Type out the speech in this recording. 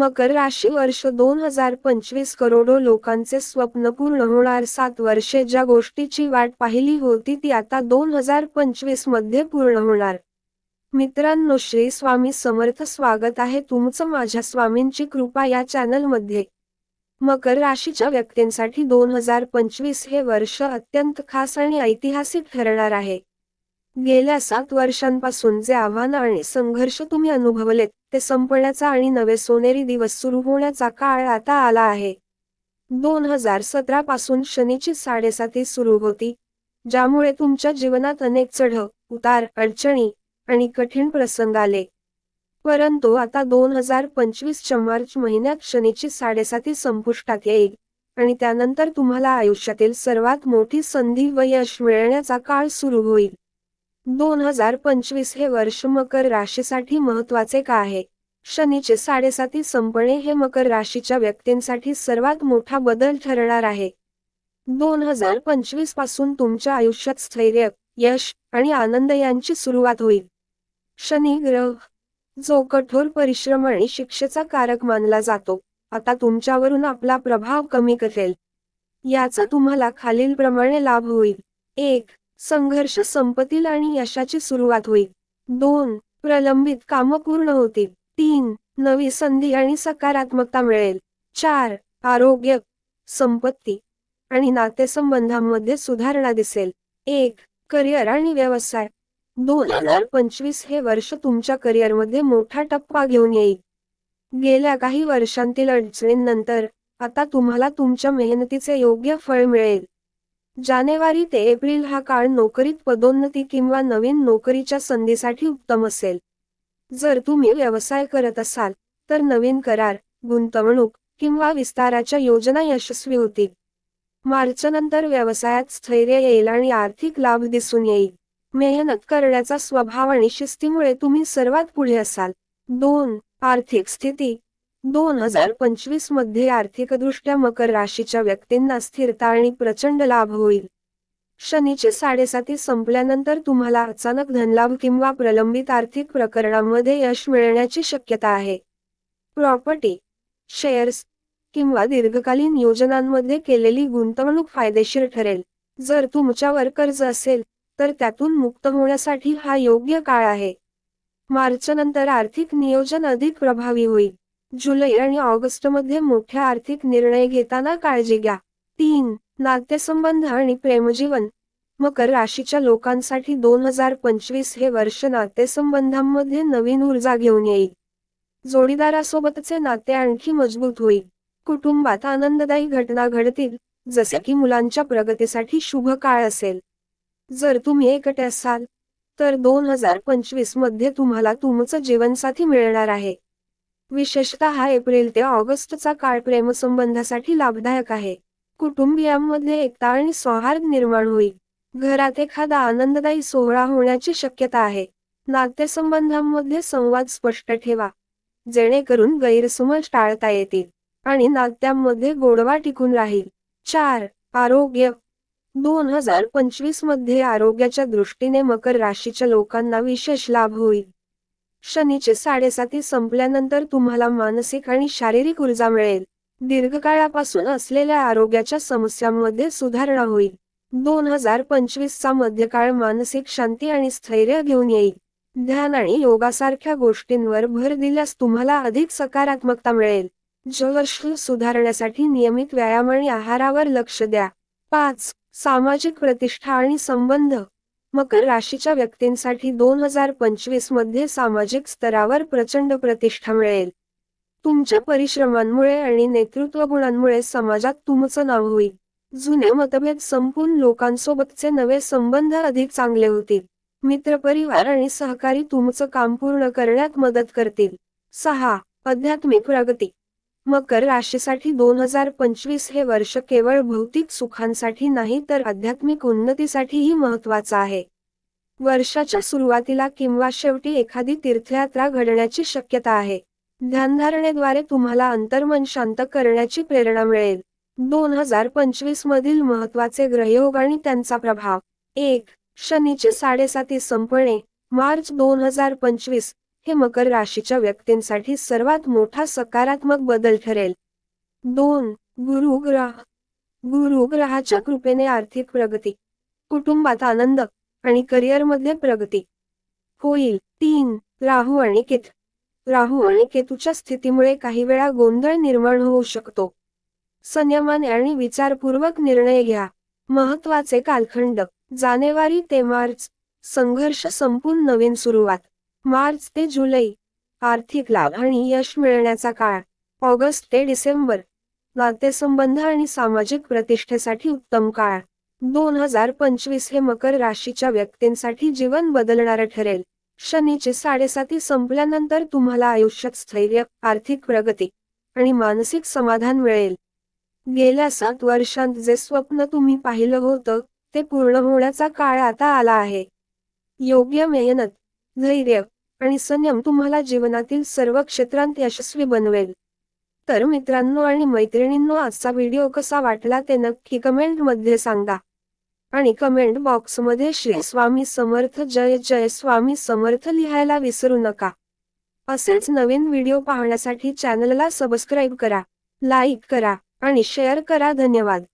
मकर राशी वर्ष दोन हजार पंचवीस करोडो लोकांचे स्वप्न पूर्ण होणार. सात वर्षे ज्या गोष्टीची वाट पाहिली होती ती आता दोन हजार पंचवीसमध्ये पूर्ण होणार. मित्रांनो श्री स्वामी समर्थ स्वागत आहे तुमचं माझ्या स्वामींची कृपा या चॅनलमध्ये. मकर राशीच्या व्यक्तींसाठी दोन हजार पंचवीस हे वर्ष अत्यंत खास आणि ऐतिहासिक ठरणार आहे. गेल्या सात वर्षांपासून जे आव्हान आणि संघर्ष तुम्ही अनुभवलेत ते संपण्याचा आणि नवे सोनेरी दिवस सुरू होण्याचा काळ आता आला आहे. दोन हजार सतरा पासून शनीची साडेसाती सुरू होती ज्यामुळे तुमच्या जीवनात अनेक चढ उतार अडचणी आणि कठीण प्रसंग आले. परंतु आता दोन हजार पंचवीसच्या मार्च महिन्यात शनीची साडेसाती संपुष्टात येईल आणि त्यानंतर तुम्हाला आयुष्यातील सर्वात मोठी संधी व यश मिळण्याचा काळ सुरू होईल. दोन हजार पंचवीस हे वर्ष मकर राशीसाठी महत्त्वाचे का आहे? शनीचे साडेसाती संपणे हे मकर राशीच्या व्यक्तींसाठी सर्वात मोठा बदल ठरणार आहे. दोन हजार पंचवीसपासून तुमच्या आयुष्यात स्थैर्य यश आणि आनंद यांची सुरुवात होईल. शनी ग्रह जो कठोर परिश्रम आणि शिक्षेचा कारक मानला जातो आता तुमच्यावरून आपला प्रभाव कमी करेल. याचा तुम्हाला खालीलप्रमाणे लाभ होईल. एक संघर्ष संपतील आणि यशाची सुरुवात होईल. दोन प्रलंबित कामं पूर्ण होतील. तीन नवी संधी आणि सकारात्मकता मिळेल. चार आरोग्य संपत्ती आणि नातेसंबंधांमध्ये सुधारणा दिसेल. एक करिअर आणि व्यवसाय. दोन हजार पंचवीस हे वर्ष तुमच्या करिअरमध्ये मोठा टप्पा घेऊन येईल. गेल्या काही वर्षांतील अडचणींनंतर आता तुम्हाला तुमच्या मेहनतीचे योग्य फळ मिळेल. जानेवारी ते एप्रिल हा काळ नोकरीत पदोन्नती किंवा नवीन नोकरीच्या संधीसाठी उत्तम असेल. जर तुम्ही व्यवसाय करत असाल तर नवीन करार गुंतवणूक किंवा विस्ताराच्या योजना यशस्वी होतील. मार्चनंतर व्यवसायात स्थैर्य येईल आणि आर्थिक लाभ दिसून येईल. मेहनत करण्याचा स्वभाव आणि शिस्तीमुळे तुम्ही सर्वात पुढे असाल. दोन आर्थिक स्थिती दोन हजार पंचवीसमध्ये आर्थिकदृष्ट्या मकर राशीच्या व्यक्तींना स्थिरता आणि प्रचंड लाभ होईल. शनीचे साडेसाती संपल्यानंतर तुम्हाला अचानक धनलाभ किंवा प्रलंबित आर्थिक प्रकरणांमध्ये यश मिळण्याची शक्यता आहे. प्रॉपर्टी शेअर्स किंवा दीर्घकालीन योजनांमध्ये केलेली गुंतवणूक फायदेशीर ठरेल. जर तुमच्यावर कर्ज असेल तर त्यातून मुक्त होण्यासाठी हा योग्य काळ आहे. मार्च नंतर आर्थिक नियोजन अधिक प्रभावी होईल. जुलै आणि ऑगस्टमध्ये मोठ्या आर्थिक निर्णय घेताना काळजी घ्या. तीन नातेसंबंध आणि प्रेमजीवन. मकर राशीच्या लोकांसाठी दोन हजार पंचवीस हे वर्ष नातेसंबंधांमध्ये नवीन ऊर्जा घेऊन येईल. जोडीदारासोबतचे नाते आणखी मजबूत होईल. कुटुंबात आनंददायी घटना घडतील जसे की मुलांच्या प्रगतीसाठी शुभ काळ असेल. जर तुम्ही एकटे असाल तर दोन हजार पंचवीसमध्ये तुम्हाला तुमचं जीवनसाथी मिळणार आहे. विशेषतः एप्रिल ते ऑगस्टचा काळ प्रेमसंबंधासाठी लाभदायक आहे. कुटुंबियांमध्ये एकता आणि सौहार्द निर्माण होईल. घरात एखादा आनंददायी सोहळा होण्याची शक्यता आहे. नातेसंबंधांमध्ये संवाद स्पष्ट ठेवा. जेणेकरून गैरसमज टाळता येतील आणि नात्यांमध्ये गोडवा टिकून राहील. चार आरोग्य. दोन हजार पंचवीसमध्ये आरोग्याच्या दृष्टीने मकर राशीच्या लोकांना विशेष लाभ होईल. शनीचे साडेसाती संपल्यानंतर तुम्हाला मानसिक आणि शारीरिक ऊर्जा मिळेल. दीर्घकाळापासून असलेल्या आरोग्याच्या समस्यांमध्ये सुधारणा होईल. दोन हजार पंचवीसचा मध्यकाळ मानसिक शांती आणि स्थैर्य घेऊन येईल. ध्यान आणि योगासारख्या गोष्टींवर भर दिल्यास तुम्हाला अधिक सकारात्मकता मिळेल. जलश्ल सुधारण्यासाठी नियमित व्यायाम आणि आहारावर लक्ष द्या. पाच. सामाजिक प्रतिष्ठा आणि संबंध. मकर राशीच्या व्यक्तींसाठी दोन हजार पंचवीसमध्ये सामाजिक स्तरावर प्रचंड प्रतिष्ठा मिळेल. तुमच्या परिश्रमांमुळे आणि नेतृत्व गुणांमुळे समाजात तुमचं नाव होईल. जुने मतभेद संपून लोकांसोबतचे नवे संबंध अधिक चांगले होतील. मित्रपरिवार आणि सहकारी तुमचं काम पूर्ण करण्यात मदत करतील. सहा. आध्यात्मिक प्रगती. मकर राशीसाठी दोन हजार पंचवीस हे वर्ष केवळ भौतिक सुखांसाठी नाही तर आध्यात्मिक उन्नतीसाठीही महत्वाचं आहे. वर्षाच्या सुरुवातीला किंवा शेवटी एखादी तीर्थयात्रा घडण्याची शक्यता आहे. ध्यानधारणेद्वारे तुम्हाला अंतर्मन शांत करण्याची प्रेरणा मिळेल. दोन हजार पंचवीस मधील महत्त्वाचे ग्रहयोग आणि त्यांचा प्रभाव. एक शनीचे साडेसाती संपणे मार्च दोन हजार पंचवीस. हे मकर राशीच्या व्यक्तींसाठी सर्वात मोठा सकारात्मक बदल ठरेल. दोन गुरुग्रह. गुरुग्रहाच्या कृपेने आर्थिक प्रगती कुटुंबात आनंद आणि करिअरमध्ये प्रगती. होईल. तीन राहू आणि केतू. राहू आणि केतूच्या स्थितीमुळे काही वेळा गोंधळ निर्माण होऊ शकतो. संयमाने आणि विचारपूर्वक निर्णय घ्या. महत्त्वाचे कालखंड. जानेवारी ते मार्च संघर्ष संपून नवीन सुरुवात. मार्च ते जुलै. आर्थिक लाभ आणि यश मिळण्याचा काळ. ऑगस्ट ते डिसेंबर. नातेसंबंध आणि सामाजिक प्रतिष्ठेसाठी उत्तम काळ. दोन हजार पंचवीस हे मकर राशीच्या व्यक्तींसाठी जीवन बदलणारं ठरेल. शनीचे साडेसाती संपल्यानंतर तुम्हाला आयुष्यात स्थैर्य आर्थिक प्रगती आणि मानसिक समाधान मिळेल. गेल्या सात वर्षांत जे स्वप्न तुम्ही पाहिलं होतं ते पूर्ण होण्याचा काळ आता आला आहे. योग्य मेहनत धैर्य आणि संयम तुम्हाला जीवनातील सर्व क्षेत्रांत यशस्वी बनवेल. तर मित्रांनो आणि मैत्रिणींनो आजचा व्हिडिओ कसा वाटला ते नक्की कमेंटमध्ये सांगा. आणि कमेंट बॉक्समध्ये श्री स्वामी समर्थ जय जय स्वामी समर्थ लिहायला विसरू नका. असेच नवीन व्हिडिओ पाहण्यासाठी चॅनलला सबस्क्राईब करा लाईक करा आणि शेअर करा. धन्यवाद.